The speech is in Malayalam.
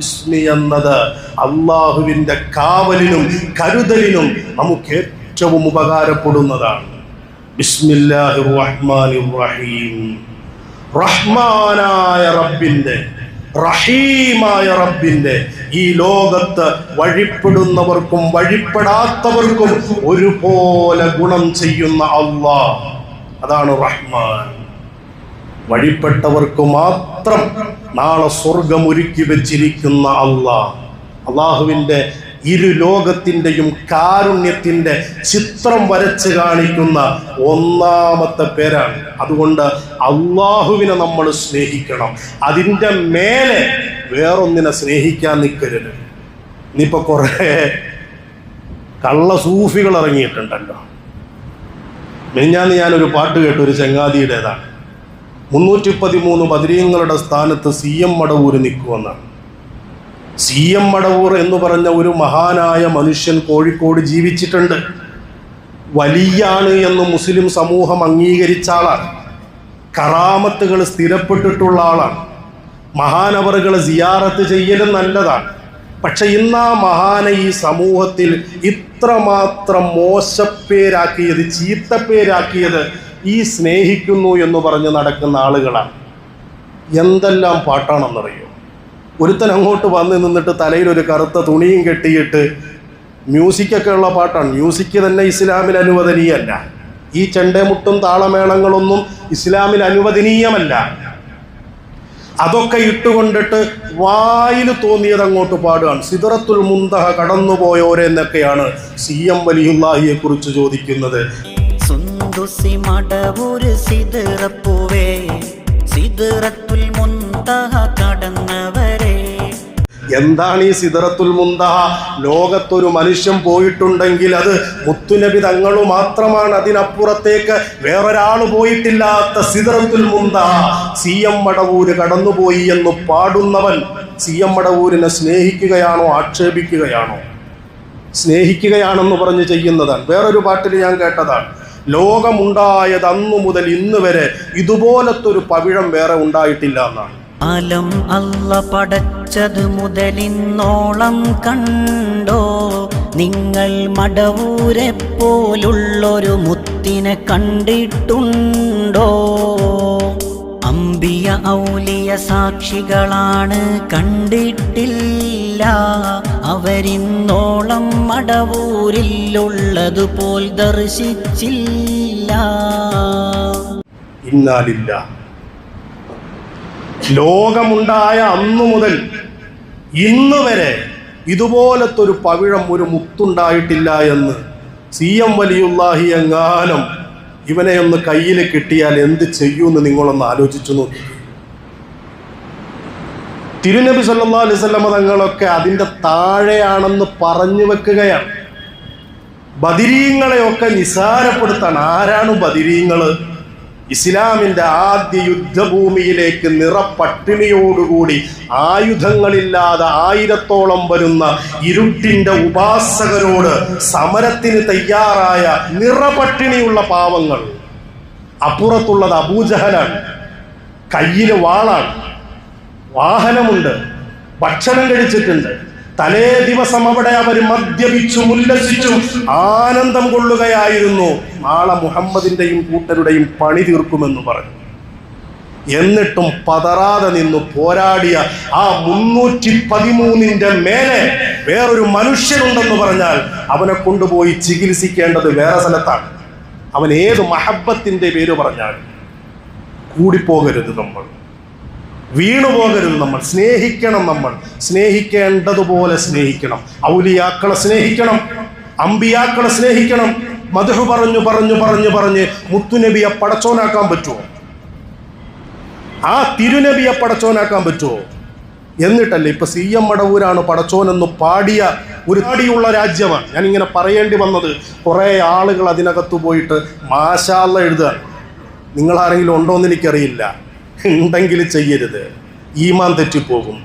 എന്നത് അള്ളാഹുവിന്റെ കാവലിനും കരുതലിനും നമുക്ക് ഏറ്റവും ഉപകാരപ്പെടുന്നതാണ്. ബിസ്മില്ലാഹിർ റഹ്മാനിർ റഹീം റഹ്മാനായ റബ്ബിന്റെ റഹീമായ റബ്ബിന്റെ ഈ ലോകത്ത് വഴിപ്പെടുന്നവർക്കും വഴിപ്പെടാത്തവർക്കും ഒരുപോലെ ഗുണം ചെയ്യുന്ന അള്ളാഹ്. അതാണ് റഹ്മാൻ. വഴിപ്പെട്ടവർക്ക് മാത്രം നാളെ സ്വർഗം ഒരുക്കി വെച്ചിരിക്കുന്ന അള്ളാഹ് അള്ളാഹുവിന്റെ ഇരു ലോകത്തിന്റെയും കാരുണ്യത്തിന്റെ ചിത്രം വരച്ച് കാണിക്കുന്ന ഒന്നാമത്തെ പേരാണ്. അതുകൊണ്ട് അള്ളാഹുവിനെ നമ്മൾ സ്നേഹിക്കണം. അതിന്റെ മേലെ വേറൊന്നിനെ സ്നേഹിക്കാൻ നിൽക്കരുത്. ഇനിയിപ്പോൾ കുറേ കള്ള സൂഫികൾ ഇറങ്ങിയിട്ടുണ്ടല്ലോ. മിനിഞ്ഞാന്ന് ഞാനൊരു പാട്ട് കേട്ടു ഒരു ചങ്ങാതിയുടേതാണ്. മുന്നൂറ്റി പതിമൂന്ന് ബദരീങ്ങളുടെ സ്ഥാനത്ത് സി എം മടവൂർ നിൽക്കുമെന്നാണ് സി എം മടവൂർ എന്ന് പറഞ്ഞ ഒരു മഹാനായ മനുഷ്യൻ കോഴിക്കോട് ജീവിച്ചിട്ടുണ്ട്. വലിയാണ് എന്ന് മുസ്ലിം സമൂഹം അംഗീകരിച്ച ആളാണ്. കറാമത്തുകൾ സ്ഥിരപ്പെട്ടിട്ടുള്ള ആളാണ്. മഹാനവറുകൾ സിയാറത്ത് ചെയ്യലും നല്ലതാണ്. പക്ഷെ ഇന്ന് ആ മഹാനെ ഈ സമൂഹത്തിൽ ഇത്രമാത്രം മോശപ്പേരാക്കിയത് ചീത്തപ്പേരാക്കിയത് ഈ സ്നേഹിക്കുന്നു എന്ന് പറഞ്ഞ് നടക്കുന്ന ആളുകളാണ്. എന്തെല്ലാം പാട്ടാണെന്നറിയോ? ഒരുത്തൻ അങ്ങോട്ട് വന്ന് നിന്നിട്ട് തലയിൽ ഒരു കറുത്ത തുണിയും കെട്ടിയിട്ട് മ്യൂസിക്കൊക്കെ ഉള്ള പാട്ടാണ്. മ്യൂസിക് തന്നെ ഇസ്ലാമിൽ അനുവദനീയമല്ല. ഈ ചെണ്ടമുട്ടും താളമേളങ്ങളൊന്നും ഇസ്ലാമിൽ അനുവദനീയമല്ല. അതൊക്കെ ഇട്ടുകൊണ്ടിട്ട് വായിൽ തോന്നിയത് അങ്ങോട്ട് പാടുകയാണ്. സിദറത്തുൽ മുന്തഹ കടന്നുപോയോരെന്നൊക്കെയാണ് സി എം വലിയുല്ലാഹിയെ കുറിച്ച് ചോദിക്കുന്നത്. സുന്ദുസി മടവൂര് സിതറപ്പൂവേ. സിതറത്തുൽ മുന്തഹ കടന്നവരെ. എന്താണ് ഈ സിദറത്തുൽ മുന്തഹ ലോകത്തൊരു മനുഷ്യൻ പോയിട്ടുണ്ടെങ്കിൽ അത് മുത്തുനബി തങ്ങളു മാത്രമാണ് അതിനപ്പുറത്തേക്ക് വേറൊരാൾ പോയിട്ടില്ലാത്ത സിദറത്തുൽ മുന്തഹ സി എം മടവൂര് കടന്നുപോയി എന്ന് പാടുന്നവൻ സി എം മടവൂരിനെ സ്നേഹിക്കുകയാണോ ആക്ഷേപിക്കുകയാണോ? സ്നേഹിക്കുകയാണെന്ന് പറഞ്ഞ് ചെയ്യുന്നതാണ്. വേറൊരു പാട്ടിൽ ഞാൻ കേട്ടതാണ്. ലോകമുണ്ടായത് അന്നു മുതൽ ഇന്ന് വരെ ഇതുപോലത്തെ ഒരു പവിഴം വേറെ ഉണ്ടായിട്ടില്ല എന്നാണ്. അലം അല്ല പടച്ചത് മുതലിന്നോളം കണ്ടോ? നിങ്ങൾ മടവൂരെ പോലുള്ളൊരു മുത്തിനെ കണ്ടിട്ടുണ്ടോ? അമ്പിയ ഔലിയ സാക്ഷികളാണ് കണ്ടിട്ടില്ല. അവരിന്നോളം മടവൂരിലുള്ളതുപോൽ ദർശിച്ചില്ല. ഇന്നാലില്ല. ലോകമുണ്ടായ അന്നു മുതൽ ഇന്ന് വരെ ഇതുപോലത്തെ ഒരു പവിഴം ഒരു മുത്തുണ്ടായിട്ടില്ല എന്ന് സി എം വലിയുല്ലാഹി എങ്ങാനും ഇവനെ ഒന്ന് കയ്യിൽ കിട്ടിയാൽ എന്ത് ചെയ്യുമെന്ന് നിങ്ങളൊന്ന് ആലോചിച്ചു നോക്കി തിരുനബി സല്ലാ അലൈവല്ലമ തങ്ങളൊക്കെ അതിന്റെ താഴെയാണെന്ന് പറഞ്ഞു വെക്കുകയാണ്. ബദിരീങ്ങളെയൊക്കെ നിസാരപ്പെടുത്താൻ ആരാണ് ബദിരീങ്ങൾ? ഇസ്ലാമിന്റെ ആദ്യ യുദ്ധഭൂമിയിലേക്ക് നിറപ്പട്ടിണിയോടുകൂടി ആയുധങ്ങളില്ലാതെ ആയിരത്തോളം വരുന്ന ഇരുട്ടിന്റെ ഉപാസകരോട് സമരത്തിന് തയ്യാറായ നിറപട്ടിണിയുള്ള പാവങ്ങൾ. അപ്പുറത്തുള്ളത് അബൂജഹലാണ് കയ്യിൽ വാളാണ്. വാഹനമുണ്ട്. ഭക്ഷണം കഴിച്ചിട്ടുണ്ട്. തലേ ദിവസം അവിടെ അവർ മദ്യപിച്ചും ഉല്ലസിച്ചും ആനന്ദം കൊള്ളുകയായിരുന്നു. നാളെ മുഹമ്മദിന്റെയും കൂട്ടരുടെയും പണി തീർക്കുമെന്ന് പറഞ്ഞു. എന്നിട്ടും പതറാതെ നിന്ന് പോരാടിയ ആ മുന്നൂറ്റി പതിമൂന്നിന്റെ മേലെ വേറൊരു മനുഷ്യനുണ്ടെന്ന് പറഞ്ഞാൽ അവനെ കൊണ്ടുപോയി ചികിത്സിക്കേണ്ടത് വേറെ സ്ഥലത്താണ്. അവൻ ഏത് മഹബത്തിന്റെ പേര് പറഞ്ഞാൽ കൂടിപ്പോകരുത് നമ്മൾ. വീണു പോകരുത് നമ്മൾ. സ്നേഹിക്കണം നമ്മൾ. സ്നേഹിക്കേണ്ടതുപോലെ സ്നേഹിക്കണം. ഔലിയാക്കളെ സ്നേഹിക്കണം. അമ്പിയാക്കളെ സ്നേഹിക്കണം. മധു പറഞ്ഞു പറഞ്ഞു പറഞ്ഞു പറഞ്ഞ് മുത്തുനബിയെ പടച്ചോനാക്കാൻ പറ്റുമോ ആ തിരുനബിയെ പടച്ചോനാക്കാൻ പറ്റുമോ എന്നിട്ടല്ലേ ഇപ്പൊ സി എം മടവൂരാണ് പടച്ചോനെന്ന് പാടിയ ഒരു പാടിയുള്ള രാജ്യമാണ്. ഞാൻ ഇങ്ങനെ പറയേണ്ടി വന്നത് കുറേ ആളുകൾ അതിനകത്ത് പോയിട്ട് മാശാല്ല എഴുതുക നിങ്ങൾ ആരെങ്കിലും ഉണ്ടോ എന്ന് എനിക്കറിയില്ല. ഉണ്ടെങ്കിൽ ചെയ്യരുത് ഈമാൻ തെറ്റിപ്പോകും